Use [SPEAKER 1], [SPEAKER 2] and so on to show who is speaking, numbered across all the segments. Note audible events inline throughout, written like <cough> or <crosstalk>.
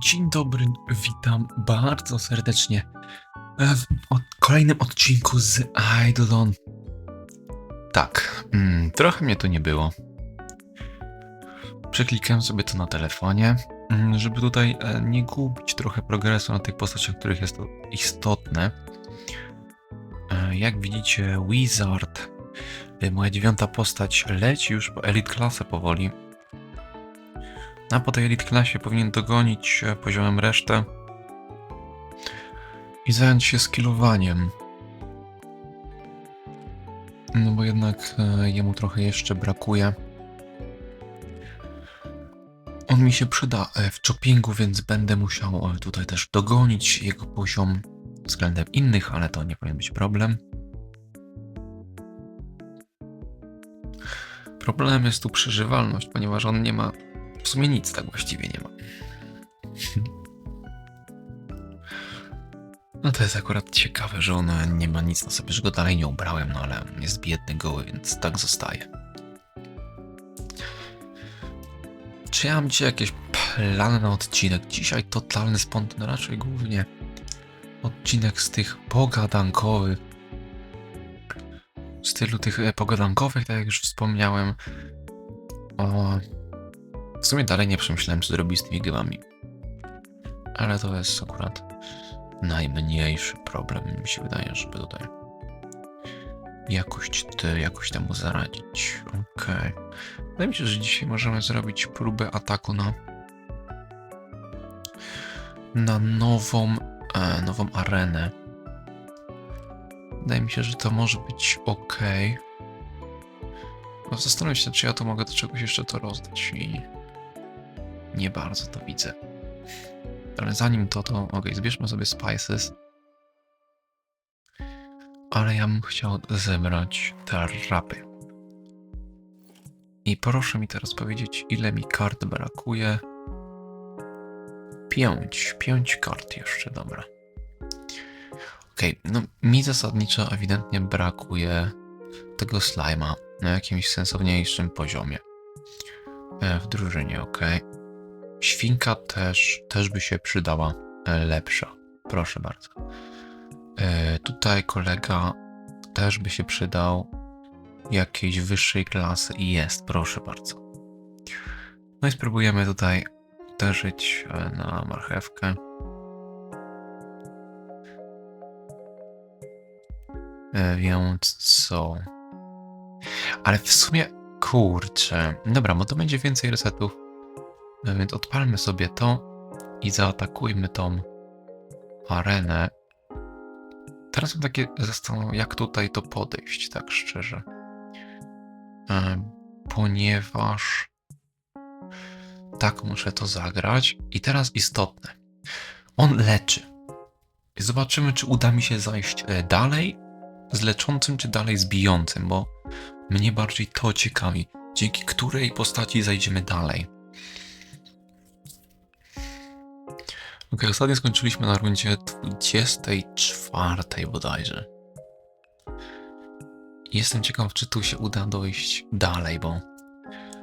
[SPEAKER 1] Dzień dobry, witam bardzo serdecznie w kolejnym odcinku z Eidolon. Tak, mm, trochę mnie tu nie było. Przeklikałem sobie to na telefonie, mm, żeby tutaj e, nie gubić trochę progresu na tych postaciach, których jest to istotne. E, Jak widzicie, Wizard, e, moja dziewiąta postać, leci już po Elite klasę powoli. A po tej Elite klasie powinien dogonić e, poziomem resztę i zająć się skillowaniem. No bo jednak e, jemu trochę jeszcze brakuje. On mi się przyda e, w choppingu, więc będę musiał tutaj też dogonić jego poziom względem innych, ale to nie powinien być problem. Problemem jest tu przeżywalność, ponieważ on nie ma w sumie nic tak właściwie nie ma. No to jest akurat ciekawe, że on nie ma nic na sobie, że go dalej nie ubrałem, no ale jest biedny, goły, więc tak zostaje. Czy ja mam dzisiaj jakieś plany na odcinek? Dzisiaj totalny spontan, raczej głównie odcinek z tych pogadankowych. W stylu tych e, pogadankowych, tak jak już wspomniałem. O, w sumie dalej nie przemyślałem, co zrobić z tymi gymami. Ale to jest akurat najmniejszy problem, mi się wydaje, żeby tutaj jakoś, te, jakoś temu zaradzić. Okej. Wydaje mi się, że dzisiaj możemy zrobić próbę ataku na na nową, e, nową arenę. Wydaje mi się, że to może być ok. Zastanawiam się, czy ja to mogę do czegoś jeszcze to rozdać i nie bardzo to widzę. Ale zanim to, to ok, zbierzmy sobie spices. Ale ja bym chciał zebrać te rapy. I proszę mi teraz powiedzieć, ile mi kart brakuje. Pięć. Pięć kart jeszcze, dobra. Okej, no mi zasadniczo ewidentnie brakuje tego slima na jakimś sensowniejszym poziomie. E, w drużynie, ok. Świnka też, też by się przydała e, lepsza. Proszę bardzo. E, tutaj kolega też by się przydał jakiejś wyższej klasy i jest, proszę bardzo. No i spróbujemy tutaj uderzyć e, na marchewkę. Więc co? Ale w sumie, kurczę. Dobra, bo to będzie więcej resetów. Więc odpalmy sobie to i zaatakujmy tą arenę. Teraz mam takie zastanowienie, jak tutaj to podejść, tak szczerze. E, Ponieważ tak muszę to zagrać. I teraz istotne. On leczy. Zobaczymy, czy uda mi się zajść e, dalej z leczącym, czy dalej z bijącym, bo mnie bardziej to ciekawi. Dzięki której postaci zajdziemy dalej. Ok, ostatnio skończyliśmy na rundzie 24 bodajże. Jestem ciekaw, czy tu się uda dojść dalej, bo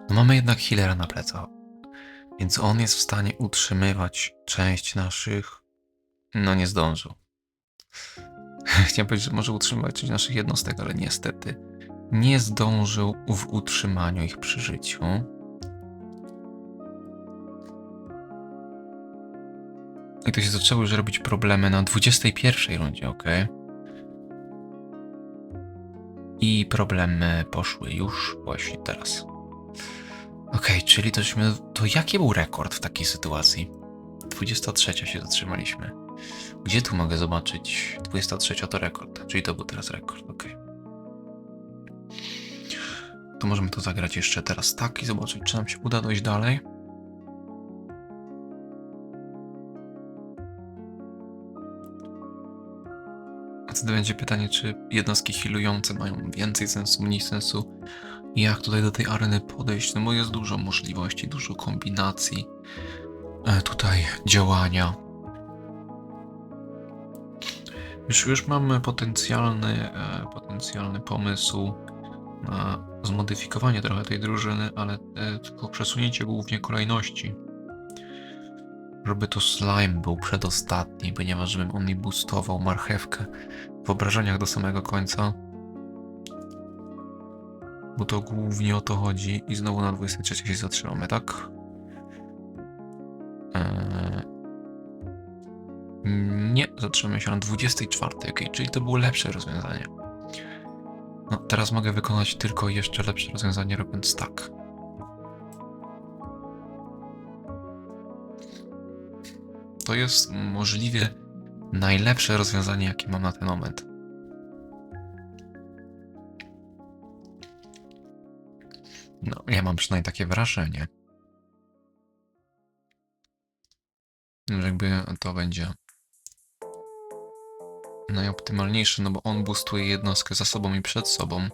[SPEAKER 1] no mamy jednak healera na plecach. Więc on jest w stanie utrzymywać część naszych. No nie zdążył. <laughs> Chciałem powiedzieć, że może utrzymywać część naszych jednostek, ale niestety nie zdążył w utrzymaniu ich przy życiu. I to się zaczęły już robić problemy na 21 rundzie, ok? I problemy poszły już właśnie teraz. Okej, czyli tośmy. To jaki był rekord w takiej sytuacji? 23 się zatrzymaliśmy. Gdzie tu mogę zobaczyć? 23 to rekord, czyli to był teraz rekord, okej. To możemy to zagrać jeszcze teraz tak i zobaczyć, czy nam się uda dojść dalej. Wtedy będzie pytanie, czy jednostki healujące mają więcej sensu, mniej sensu. Jak tutaj do tej areny podejść? No bo jest dużo możliwości, dużo kombinacji e, tutaj działania. Już, już mamy potencjalny, e, potencjalny pomysł na zmodyfikowanie trochę tej drużyny, ale e, tylko przesunięcie głównie kolejności. Żeby tu slime był przedostatni, ponieważ żebym on mi boostował marchewkę w obrażeniach do samego końca. Bo to głównie o to chodzi i znowu na 23 się zatrzymamy, tak? Eee... Nie, zatrzymamy się na 24, ok, czyli to było lepsze rozwiązanie. No, teraz mogę wykonać tylko jeszcze lepsze rozwiązanie, robiąc tak. To jest możliwie najlepsze rozwiązanie, jakie mam na ten moment. No, ja mam przynajmniej takie wrażenie. Że jakby to będzie najoptymalniejszy, no bo on boostuje jednostkę za sobą i przed sobą.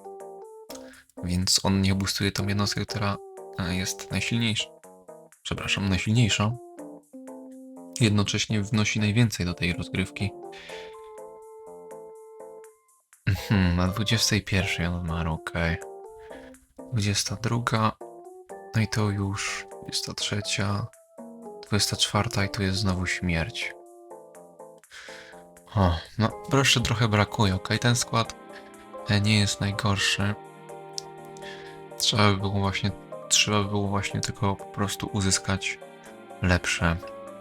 [SPEAKER 1] Więc on nie boostuje tą jednostkę, która e, jest najsilniejsza. Przepraszam, najsilniejsza. Jednocześnie wnosi najwięcej do tej rozgrywki. Mhm, na 21 on umarł, okej. 22. No i to już 23. 24 i tu jest znowu śmierć. O, no proszę trochę brakuje, ok? Ten skład e, nie jest najgorszy. Trzeba by było właśnie, trzeba by było właśnie tylko po prostu uzyskać lepsze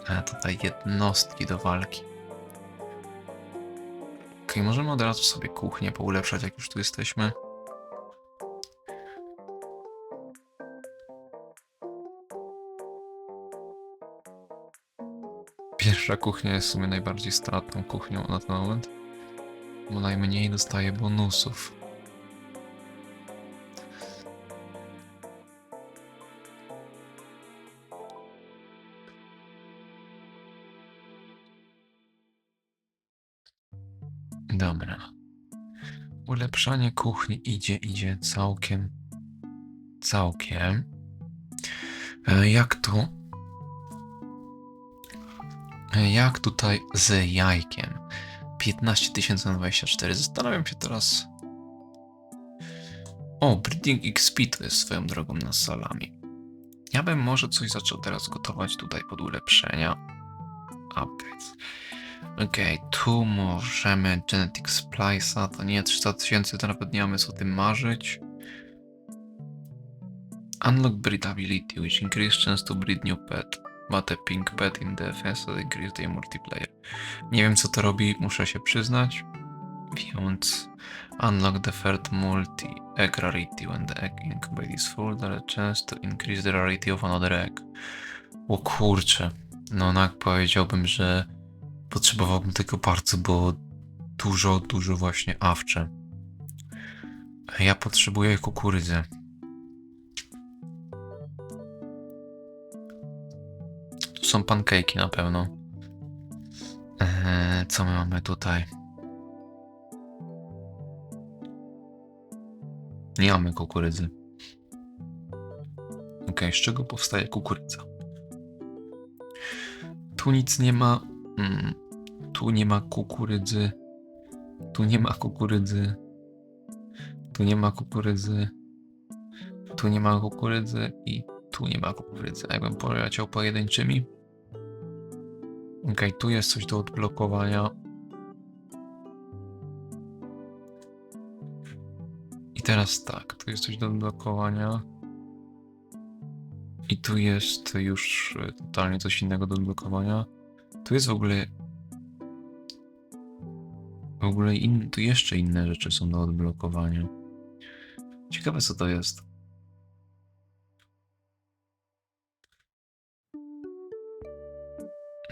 [SPEAKER 1] e, tutaj jednostki do walki. Ok, możemy od razu sobie kuchnię poulepszać, jak już tu jesteśmy. Pierwsza kuchnia jest w sumie najbardziej stratną kuchnią na ten moment, bo najmniej dostaje bonusów. Dobra. Ulepszanie kuchni idzie, idzie całkiem. Całkiem. E, Jak tu? E, Jak tutaj z jajkiem? 15 tysięcy na 24. Zastanawiam się teraz. O, Breeding XP to jest swoją drogą na salami. Ja bym może coś zaczął teraz gotować tutaj pod ulepszenia. Upgrades. Okej, tu możemy Genetic Splice'a, to nie 300 tysięcy, to nawet nie mamy co tym marzyć. Unlock breedability, which increase chance to breed new pet. But a pink pet in defense that increase their multiplayer. Nie wiem co to robi, muszę się przyznać. Więc unlock the third multi egg rarity when the egg incubate is full, there a chance to increase the rarity of another egg. O kurczę, no tak powiedziałbym, że potrzebowałbym tego bardzo, bo dużo, dużo właśnie awcze. Ja potrzebuję kukurydzy. Tu są pancake'i na pewno. Eee, co my mamy tutaj? Nie mamy kukurydzy. Ok, z czego powstaje kukurydza? Tu nic nie ma. Mm, tu nie ma kukurydzy. Tu nie ma kukurydzy. Tu nie ma kukurydzy. Tu nie ma kukurydzy i tu nie ma kukurydzy. Jakbym poleciał pojedynczymi. Ok, tu jest coś do odblokowania. I teraz tak, tu jest coś do odblokowania. I tu jest już totalnie coś innego do odblokowania. Tu jest w ogóle. W ogóle in, tu jeszcze inne rzeczy są do odblokowania. Ciekawe co to jest.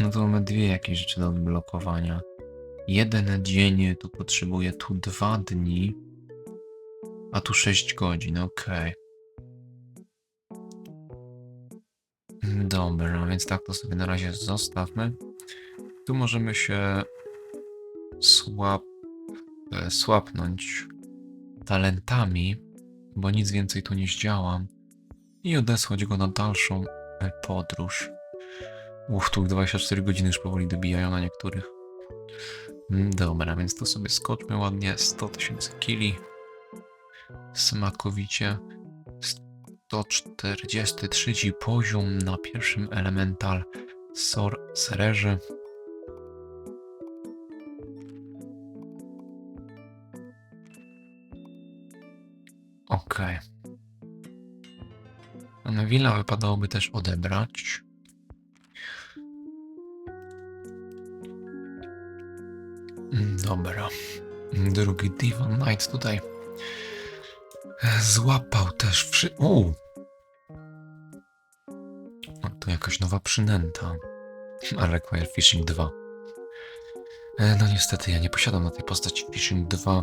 [SPEAKER 1] No to mamy dwie jakieś rzeczy do odblokowania. Jeden dzień, tu potrzebuję tu dwa dni. A tu 6 godzin, okej. Dobra, no więc tak to sobie na razie zostawmy. Tu możemy się słab, e, słapnąć talentami, bo nic więcej tu nie zdziałam i odesłać go na dalszą e, podróż. Uff, tu 24 godziny już powoli dobijają na niektórych. Mm, Dobra, więc tu sobie skoczmy ładnie 100 tysięcy kili. Smakowicie. 143 poziom na pierwszym elemental. Sor, sereży. Okej. Okay. Willa wypadałoby też odebrać. Dobra. Drugi Divon Knight tutaj złapał też. U! O, to jakaś nowa przynęta. Ale Require Fishing 2. E, No niestety ja nie posiadam na tej postaci Fishing 2,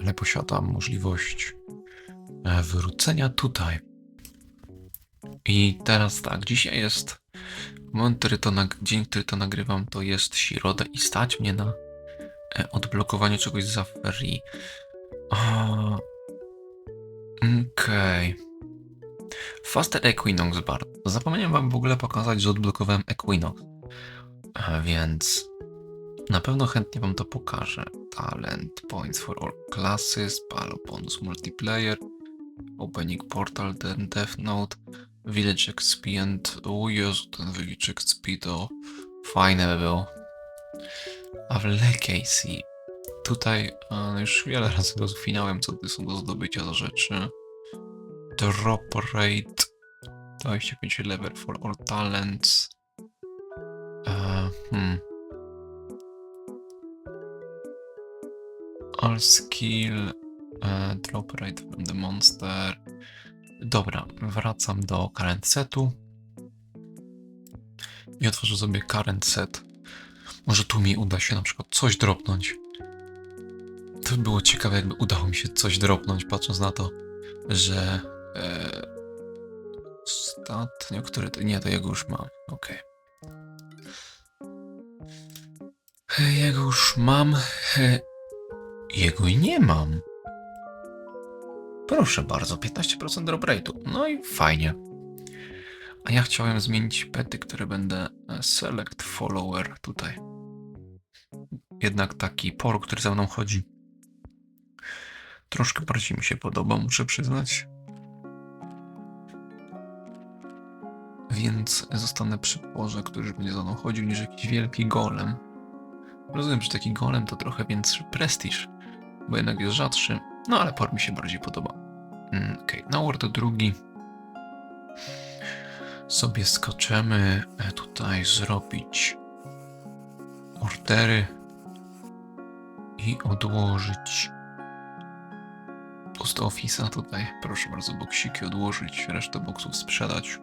[SPEAKER 1] ale posiadam możliwość e, wrócenia tutaj. I teraz tak, dzisiaj jest moment, który to dzień, który to nagrywam, to jest środa i stać mnie na e, odblokowanie czegoś za free. Okej. Faster Equinox Bar. Zapomniałem wam w ogóle pokazać, że odblokowałem Equinox. E, Więc na pewno chętnie wam to pokażę. Talent, points for all classes, palo bonus multiplayer, opening portal, then Death Note, village expedient. O Jezu, ten village expedient to fajne by było. A w Legacy tutaj e, już wiele razy rozwinąłem, co tu są do zdobycia za rzeczy. Drop rate 25 level for all talents. E, hmm. All skill. E, drop rate from the monster. Dobra, wracam do current setu. I otworzę sobie current set. Może tu mi uda się na przykład coś dropnąć. To by było ciekawe, jakby udało mi się coś dropnąć, patrząc na to, że. E, ostatnio, który. Nie, to jego już mam. Okej. E, Jego już mam. Jego i nie mam. Proszę bardzo, 15% drop rate'u. No i fajnie. A ja chciałem zmienić pety, które będę e, select follower tutaj. Jednak taki por, który za mną chodzi. Troszkę bardziej mi się podoba, muszę przyznać. Więc zostanę przy porze, który będzie za mną chodził, niż jakiś wielki golem. Rozumiem, że taki golem to trochę większy prestiż, bo jednak jest rzadszy, no ale por mi się bardziej podoba. Mm, okay. na Word drugi sobie skoczymy e, tutaj zrobić ordery i odłożyć post office'a tutaj. Proszę bardzo, boksiki odłożyć, resztę boksów sprzedać.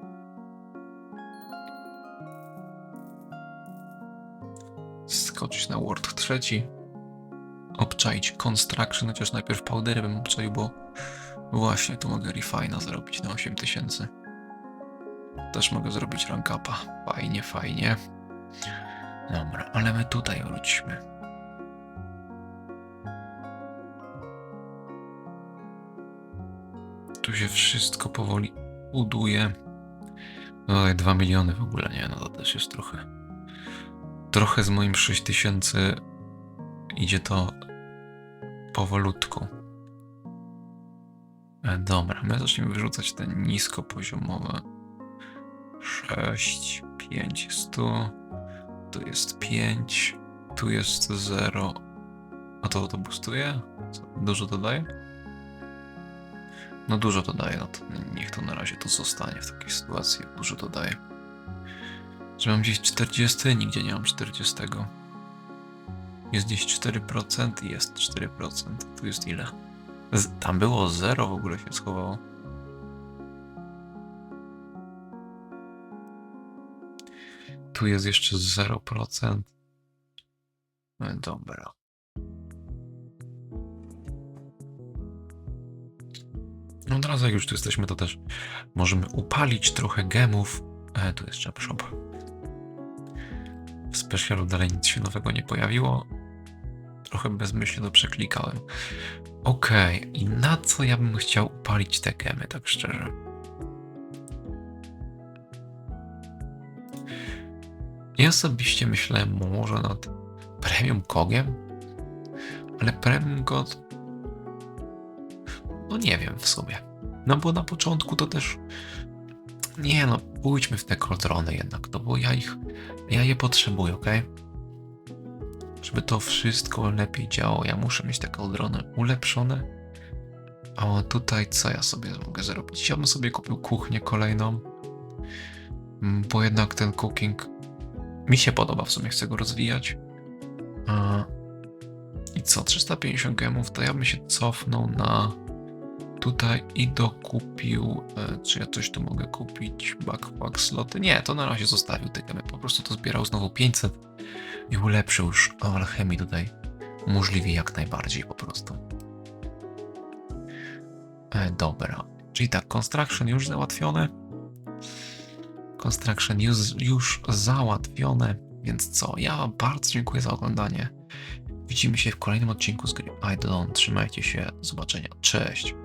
[SPEAKER 1] Skoczyć na Word trzeci. Obczaić construction, chociaż najpierw powdery bym obczaił, bo właśnie tu mogę refina zrobić na 8000. Też mogę zrobić rank upa. Fajnie, fajnie. Dobra, ale my tutaj wróćmy. Tu się wszystko powoli buduje. No tutaj 2 miliony w ogóle nie, no to też jest trochę. Trochę z moim 6000 idzie to powolutku. E, Dobra, my zaczniemy wyrzucać te niskopoziomowe. 6, 5 jest tu. Jest 5. Tu jest 0. A to to boostuje? Dużo to daje? No dużo to daje, no to niech to na razie to zostanie w takiej sytuacji, dużo to daje. Że mam gdzieś 40, nigdzie nie mam 40. Jest gdzieś 4% i jest 4%. Tu jest ile? Z, tam było 0 w ogóle się schowało. Tu jest jeszcze 0%. No dobra. No od razu jak już tu jesteśmy, to też możemy upalić trochę gemów. E, tu jest Jump W specjalu dalej nic się nowego nie pojawiło. Trochę bezmyślnie to przeklikałem. Okej, i na co ja bym chciał upalić te gemy, tak szczerze? Ja osobiście myślałem może nad Premium Kogiem, ale Premium God. No nie wiem w sumie. No bo na początku to też Nie no, pójdźmy w te koldrony jednak, to bo ja ich, ja je potrzebuję, okej? Żeby to wszystko lepiej działało, ja muszę mieć te koldrony ulepszone. A tutaj co ja sobie mogę zrobić? Ja bym sobie kupił kuchnię kolejną, Mm, bo jednak ten cooking mi się podoba, w sumie chcę go rozwijać. I co, 350 gemów, to ja bym się cofnął na tutaj i dokupił, e, czy ja coś tu mogę kupić, backpack sloty, nie, to na razie zostawił te gemy, po prostu to zbierał znowu 500 i ulepszył już alchemii tutaj, możliwie jak najbardziej po prostu. E, dobra, czyli tak, construction już załatwione, construction już, już załatwione, więc co, ja bardzo dziękuję za oglądanie. Widzimy się w kolejnym odcinku z gry Idolon. Trzymajcie się, zobaczenia, cześć!